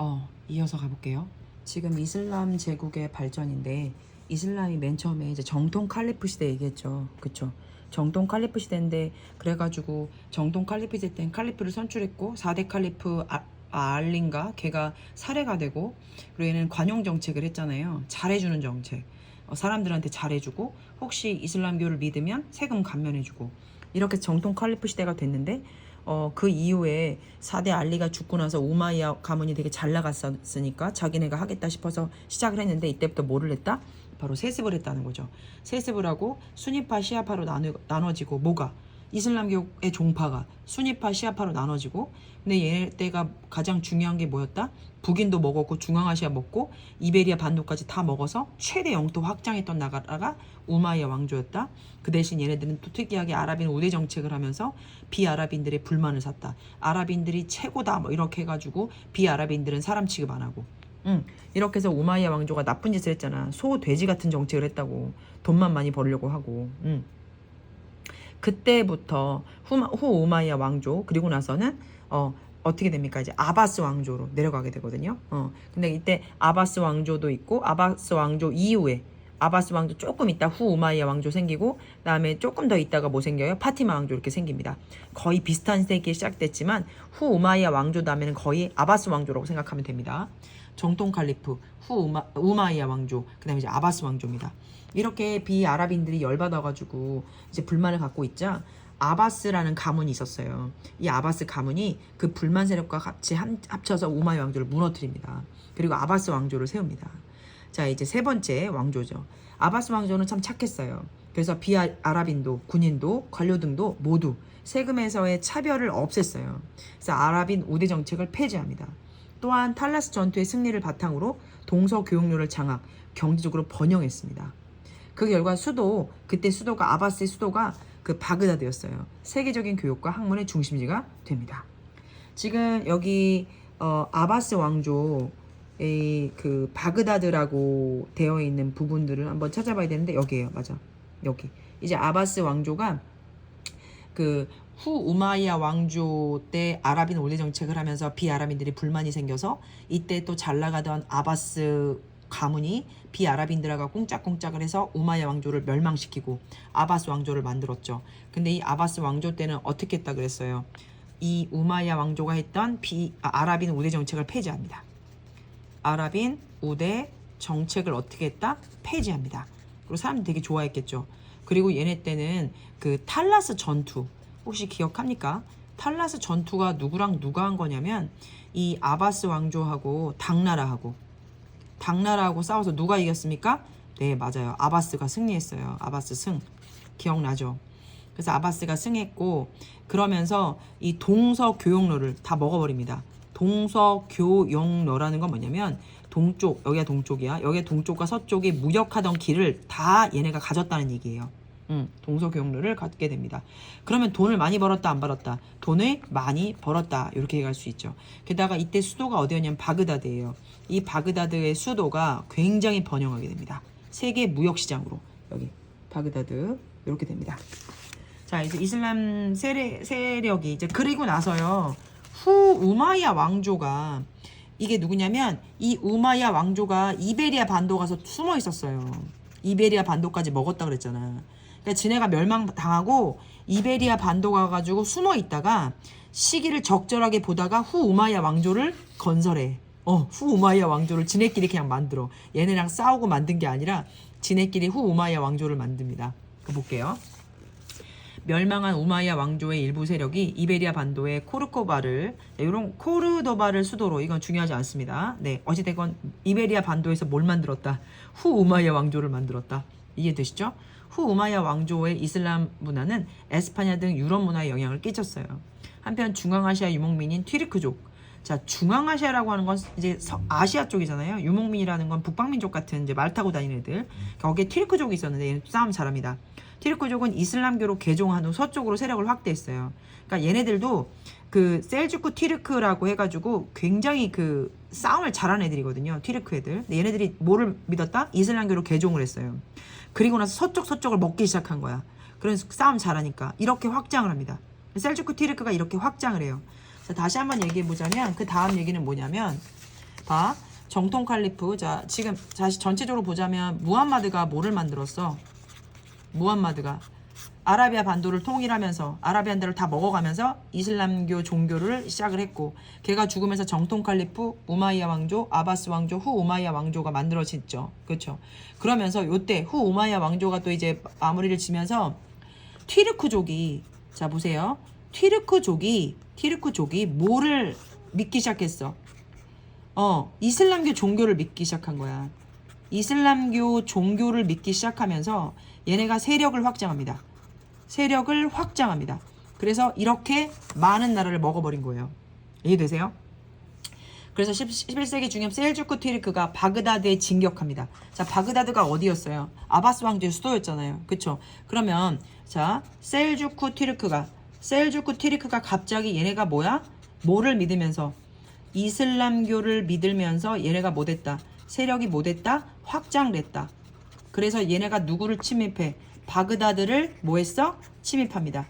어, 이어서 가볼게요. 지금 이슬람 제국의 발전인데 이슬람이 맨 처음에 이제 정통 칼리프 시대 얘기했죠. 그쵸? 정통 칼리프 시대인데 그래가지고 정통 칼리프 시대 땐 칼리프를 선출했고 4대 칼리프 아, 아, 알린가 걔가 살해가 되고 그리고 얘는 관용 정책을 했잖아요. 잘해주는 정책. 어, 사람들한테 잘해주고 혹시 이슬람교를 믿으면 세금 감면해주고 이렇게 정통 칼리프 시대가 됐는데 어, 그 이후에 4대 알리가 죽고 나서 우마이야 가문이 되게 잘 나갔으니까 자기네가 하겠다 싶어서 시작을 했는데 이때부터 뭐를 했다? 바로 세습을 했다는 거죠. 세습을 하고 수니파 시아파로 나누, 나눠지고 뭐가? 이슬람교의 종파가 수니파 시아파로 나눠지고 근데 얘 때가 가장 중요한 게 뭐였다? 북인도 먹었고 중앙아시아 먹고 이베리아 반도까지 다 먹어서 최대 영토 확장했던 나라가 우마이야 왕조였다. 그 대신 얘네들은 또 특이하게 아랍인 우대 정책을 하면서 비아랍인들의 불만을 샀다. 아랍인들이 최고다 뭐 이렇게 해가지고 비아랍인들은 사람 취급 안 하고. 응. 이렇게 해서 우마이야 왕조가 나쁜 짓을 했잖아. 소 돼지 같은 정책을 했다고. 돈만 많이 벌려고 하고. 응. 그때부터 후, 후 우마이야 왕조 그리고 나서는 어 어떻게 됩니까? 이제 아바스 왕조로 내려가게 되거든요. 어. 근데 이때 아바스 왕조도 있고 아바스 왕조 이후에 아바스 왕조 조금 있다 후 우마이야 왕조 생기고 그다음에 조금 더 있다가 뭐 생겨요? 파티마 왕조 이렇게 생깁니다. 거의 비슷한 세기에 시작됐지만 후 우마이야 왕조 다음에는 거의 아바스 왕조라고 생각하면 됩니다. 정통 칼리프 후 우마, 우마이야 왕조 그다음에 이제 아바스 왕조입니다. 이렇게 비아랍인들이 열받아가지고 이제 불만을 갖고 있자 아바스라는 가문이 있었어요. 이 아바스 가문이 그 불만 세력과 같이 함- 합쳐서 우마이 왕조를 무너뜨립니다. 그리고 아바스 왕조를 세웁니다. 자 이제 세 번째 왕조죠. 아바스 왕조는 참 착했어요. 그래서 비아랍인도 군인도 관료 등도 모두 세금에서의 차별을 없앴어요. 그래서 아랍인 우대 정책을 폐지합니다. 또한 탈라스 전투의 승리를 바탕으로 동서 교육료를 장악, 경제적으로 번영했습니다. 그 결과 수도 그때 수도가 아바스의 수도가 그 바그다드였어요. 세계적인 교육과 학문의 중심지가 됩니다. 지금 여기 어, 아바스 왕조의 그 바그다드라고 되어 있는 부분들을 한번 찾아봐야 되는데 여기에요, 맞아. 여기 이제 아바스 왕조가 그 후 우마이야 왕조 때 아랍인 올리 정책을 하면서 비아랍인들이 불만이 생겨서 이때 또 잘 나가던 아바스 가문이 비아랍인들과 꽁짝꽁짝을 해서 우마이야 왕조를 멸망시키고 아바스 왕조를 만들었죠. 근데 이 아바스 왕조 때는 어떻게 했다 그랬어요? 이 우마이야 왕조가 했던 비 아, 아랍인 우대 정책을 폐지합니다. 아랍인 우대 정책을 어떻게 했다? 폐지합니다. 그리고 사람들이 되게 좋아했겠죠. 그리고 얘네 때는 그 탈라스 전투 혹시 기억합니까? 탈라스 전투가 누구랑 누가 한 거냐면 이 아바스 왕조하고 당나라하고 당나라하고 싸워서 누가 이겼습니까? 네 맞아요. 아바스가 승리했어요. 아바스 승 기억나죠? 그래서 아바스가 승했고 그러면서 이 동서 교역로를 다 먹어버립니다. 동서 교역로라는 건 뭐냐면 동쪽 여기가 동쪽이야. 여기가 동쪽과 서쪽이 무역하던 길을 다 얘네가 가졌다는 얘기예요. 음, 동서 교역로를 갖게 됩니다. 그러면 돈을 많이 벌었다 안 벌었다? 돈을 많이 벌었다 이렇게 얘기할 수 있죠. 게다가 이때 수도가 어디였냐면 바그다드예요. 이 바그다드의 수도가 굉장히 번영하게 됩니다. 세계 무역 시장으로 여기 바그다드 이렇게 됩니다. 자 이제 이슬람 세례, 세력이 이제 그리고 나서요 후 우마이야 왕조가 이게 누구냐면 이 우마이야 왕조가 이베리아 반도 가서 숨어 있었어요. 이베리아 반도까지 먹었다 그랬잖아. 그러니까 지네가 멸망당하고 이베리아 반도 가가지고 숨어 있다가 시기를 적절하게 보다가 후 우마이야 왕조를 건설해. 어, 후 우마이야 왕조를 지네끼리 그냥 만들어. 얘네랑 싸우고 만든 게 아니라 지네끼리 후 우마이야 왕조를 만듭니다. 그 볼게요. 멸망한 우마이야 왕조의 일부 세력이 이베리아 반도의 코르코바를 이런 코르도바를 수도로 이건 중요하지 않습니다. 네, 어찌됐건 이베리아 반도에서 뭘 만들었다? 후 우마이야 왕조를 만들었다. 이해되시죠? 후 우마이야 왕조의 이슬람 문화는 에스파냐 등 유럽 문화에 영향을 끼쳤어요. 한편 중앙아시아 유목민인 튀르크족 자, 중앙아시아라고 하는 건 이제 서- 아시아 쪽이잖아요. 유목민이라는 건 북방민족 같은 이제 말 타고 다니는 애들. 거기에 튀르크족이 있었는데 얘는 싸움 잘합니다. 튀르크족은 이슬람교로 개종한 후 서쪽으로 세력을 확대했어요. 그러니까 얘네들도 그 셀주크 튀르크라고 해가지고 굉장히 그 싸움을 잘하는 애들이거든요. 튀르크 애들. 근데 얘네들이 뭐를 믿었다? 이슬람교로 개종을 했어요. 그리고 나서 서쪽 서쪽을 먹기 시작한 거야. 그래서 싸움 잘하니까 이렇게 확장을 합니다. 셀주크 튀르크가 이렇게 확장을 해요. 자, 다시 한번 얘기해 보자면 그 다음 얘기는 뭐냐면 봐. 정통 칼리프. 자, 지금 다시 전체적으로 보자면 무함마드가 뭐를 만들었어? 무함마드가 아라비아 반도를 통일하면서 아라비아 반도를 다 먹어가면서 이슬람교 종교를 시작을 했고 걔가 죽으면서 정통 칼리프 우마이야 왕조 아바스 왕조 후 우마이야 왕조가 만들어졌죠. 그렇죠? 그러면서 요때 후 우마이야 왕조가 또 이제 마무리를 지면서 튀르크족이 자 보세요. 튀르크족이 튀르크족이 뭐를 믿기 시작했어? 어 이슬람교 종교를 믿기 시작한 거야. 이슬람교 종교를 믿기 시작하면서 얘네가 세력을 확장합니다. 세력을 확장합니다. 그래서 이렇게 많은 나라를 먹어버린 거예요. 이해되세요? 그래서 11세기 중엽 셀주크 튀르크가 바그다드에 진격합니다. 자, 바그다드가 어디였어요? 아바스 왕조의 수도였잖아요. 그쵸? 그러면, 자, 셀주크 튀르크가, 셀주크 튀르크가 갑자기 얘네가 뭐야? 뭐를 믿으면서? 이슬람교를 믿으면서 얘네가 뭐 됐다? 세력이 뭐 됐다? 확장됐다. 그래서 얘네가 누구를 침입해? 바그다드를 뭐 했어? 침입합니다.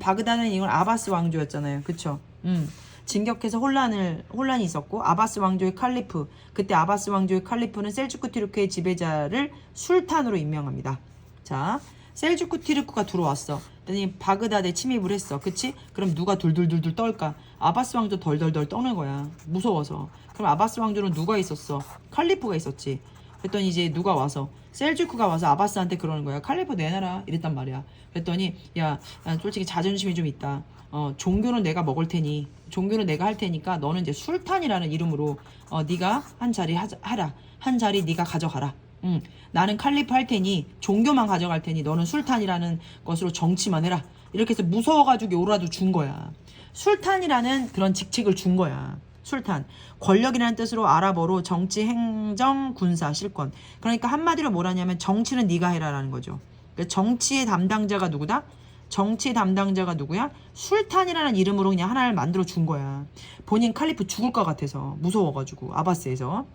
바그다드는 이건 아바스 왕조였잖아요. 그쵸? 음. 진격해서 혼란을 혼란이 있었고 아바스 왕조의 칼리프 그때 아바스 왕조의 칼리프는 셀주크 티르크의 지배자를 술탄으로 임명합니다. 자, 셀주크 티르크가 들어왔어. 그랬더니 바그다드에 침입을 했어. 그치? 그럼 누가 둘둘둘둘 떨까? 아바스 왕조 덜덜덜 떠는 거야. 무서워서. 그럼 아바스 왕조는 누가 있었어? 칼리프가 있었지. 그랬더니 이제 누가 와서 셀주크가 와서 아바스한테 그러는 거야. 칼리프 내놔라 이랬단 말이야. 그랬더니 야, 난 솔직히 자존심이 좀 있다. 어, 종교는 내가 먹을 테니 종교는 내가 할 테니까 너는 이제 술탄이라는 이름으로 어, 네가 한 자리 하자, 하라. 한 자리 네가 가져가라. 응. 나는 칼리프 할 테니 종교만 가져갈 테니 너는 술탄이라는 것으로 정치만 해라. 이렇게 해서 무서워가지고 요라도 준 거야. 술탄이라는 그런 직책을 준 거야. 술탄. 권력이라는 뜻으로 아랍어로 정치, 행정, 군사, 실권. 그러니까 한마디로 뭐라냐면 정치는 네가 해라라는 거죠. 그러니까 정치의 담당자가 누구다? 정치 담당자가 누구야? 술탄이라는 이름으로 그냥 하나를 만들어 준 거야. 본인 칼리프 죽을 것 같아서 무서워가지고 아바스에서.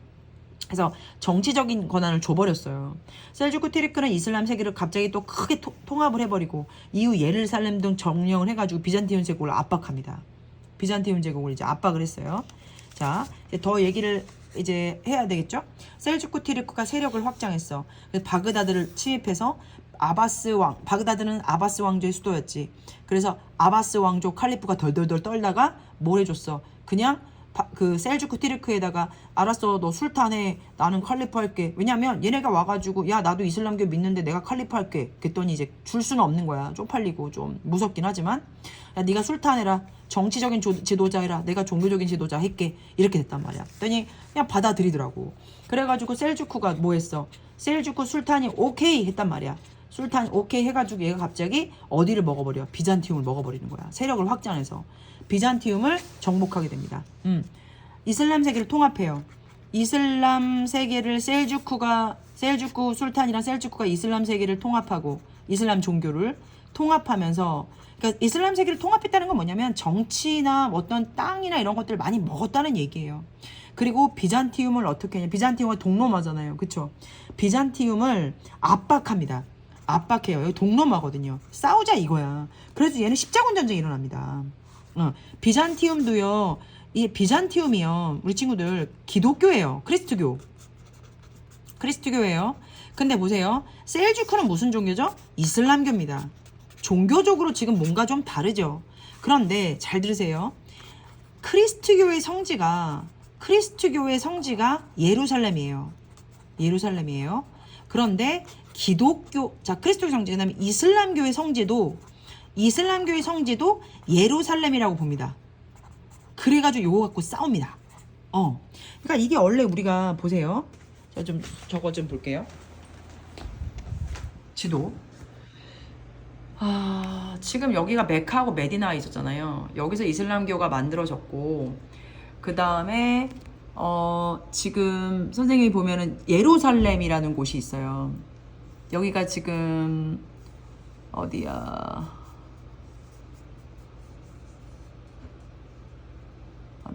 그래서 정치적인 권한을 줘버렸어요. 셀주크 티르크는 이슬람 세계를 갑자기 또 크게 토- 통합을 해버리고 이후 예루살렘 등 점령을 해가지고 비잔티움 제국을 압박합니다. 비잔티움 제국을 이제 압박을 했어요. 자, 더 얘기를 이제 해야 되겠죠? 셀주크 티르크가 세력을 확장했어. 그래서 바그다드를 침입해서 아바스 왕, 바그다드는 아바스 왕조의 수도였지. 그래서 아바스 왕조 칼리프가 덜덜덜 떨다가 뭘 해줬어? 그냥 바- 그 셀주크 티르크에다가 알았어 너 술탄해 나는 칼리프 할게. 왜냐면 얘네가 와가지고 야 나도 이슬람교 믿는데 내가 칼리프 할게. 그랬더니 이제 줄 수는 없는 거야. 쪽팔리고 좀 무섭긴 하지만 야 네가 술탄해라. 정치적인 조- 지도자 해라 내가 종교적인 지도자 할게. 이렇게 됐단 말이야. 그랬더니 그냥 받아들이더라고. 그래가지고 셀주크가 뭐 했어? 셀주크 술탄이 오케이 했단 말이야. 술탄 오케이 해가지고 얘가 갑자기 어디를 먹어버려? 비잔티움을 먹어버리는 거야. 세력을 확장해서 비잔티움을 정복하게 됩니다. 음. 이슬람 세계를 통합해요. 이슬람 세계를 셀주크가 셀주크 술탄이랑 셀주크가 이슬람 세계를 통합하고 이슬람 종교를 통합하면서 그러니까 이슬람 세계를 통합했다는 건 뭐냐면 정치나 어떤 땅이나 이런 것들을 많이 먹었다는 얘기예요. 그리고 비잔티움을 어떻게 하냐? 비잔티움은 동로마잖아요. 그쵸? 비잔티움을 압박합니다. 압박해요. 여기 동로마거든요. 싸우자 이거야. 그래서 얘는 십자군 전쟁이 일어납니다. 어, 비잔티움도요. 이 비잔티움이요. 우리 친구들 기독교예요. 크리스트교. 크리스트교예요. 근데 보세요. 셀주크는 무슨 종교죠? 이슬람교입니다. 종교적으로 지금 뭔가 좀 다르죠. 그런데 잘 들으세요. 크리스트교의 성지가 크리스트교의 성지가 예루살렘이에요. 예루살렘이에요. 그런데 기독교 자 크리스토교 성지 그다음에 이슬람교의 성지도 이슬람교의 성지도 예루살렘이라고 봅니다. 그래가지고 요거 갖고 싸웁니다. 어, 그러니까 이게 원래 우리가 보세요. 저 좀 저거 좀 볼게요. 지도. 아, 지금 여기가 메카하고 메디나 있었잖아요. 여기서 이슬람교가 만들어졌고, 그 다음에, 어, 지금 선생님이 보면은 예루살렘이라는 곳이 있어요. 여기가 지금, 어디야.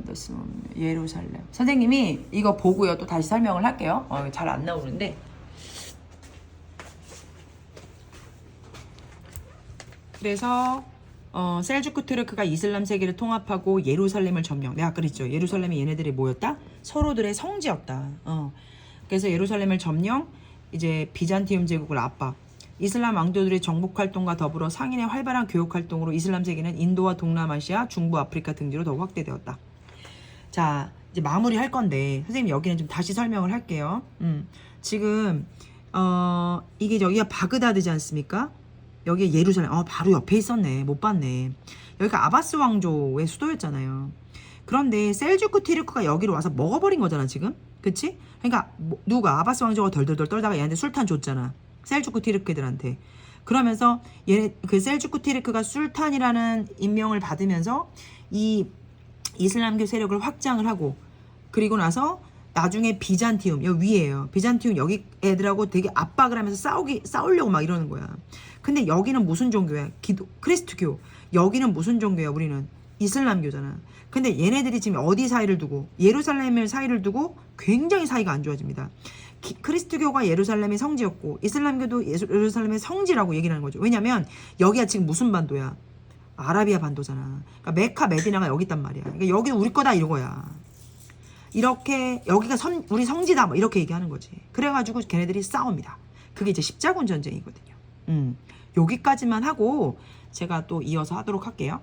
안더슨 예루살렘. 선생님이 이거 보고요. 또 다시 설명을 할게요. 어, 잘 안 나오는데. 그래서 어, 셀주크 트르크가 이슬람 세계를 통합하고 예루살렘을 점령. 내가 그랬죠. 예루살렘이 얘네들이 뭐였다? 서로들의 성지였다. 어. 그래서 예루살렘을 점령, 이제 비잔티움 제국을 압박. 이슬람 왕조들의 정복 활동과 더불어 상인의 활발한 교육 활동으로 이슬람 세계는 인도와 동남아시아, 중부 아프리카 등지로 더욱 확대되었다. 자, 이제 마무리 할 건데 선생님 여기는 좀 다시 설명을 할게요. 음. 지금 어 이게 여기가 바그다드지 않습니까? 여기 예루살렘. 어 바로 옆에 있었네. 못 봤네. 여기가 아바스 왕조의 수도였잖아요. 그런데 셀주크 티르크가 여기로 와서 먹어버린 거잖아 지금. 그치? 그러니까 뭐- 누가 아바스 왕조가 덜덜덜 떨다가 얘한테 술탄 줬잖아. 셀주크 티르크들한테. 그러면서 얘네 그 셀주크 티르크가 술탄이라는 임명을 받으면서 이 이슬람교 세력을 확장을 하고 그리고 나서 나중에 비잔티움 여기 위에요. 비잔티움 여기 애들하고 되게 압박을 하면서 싸우기 싸우려고 막 이러는 거야. 근데 여기는 무슨 종교야? 기도 크리스트교. 여기는 무슨 종교야? 우리는 이슬람교잖아. 근데 얘네들이 지금 어디 사이를 두고 예루살렘을 사이를 두고 굉장히 사이가 안 좋아집니다. 기- 크리스트교가 예루살렘의 성지였고 이슬람교도 예수- 예루살렘의 성지라고 얘기를 하는 거죠. 왜냐면 여기가 지금 무슨 반도야? 아라비아 반도잖아. 그러니까 메카 메디나가 여기 있단 말이야. 그러니까 여기 우리 거다 이거야. 이렇게 여기가 선, 우리 성지다 뭐 이렇게 얘기하는 거지. 그래가지고 걔네들이 싸웁니다. 그게 이제 십자군 전쟁이거든요. 음, 여기까지만 하고 제가 또 이어서 하도록 할게요.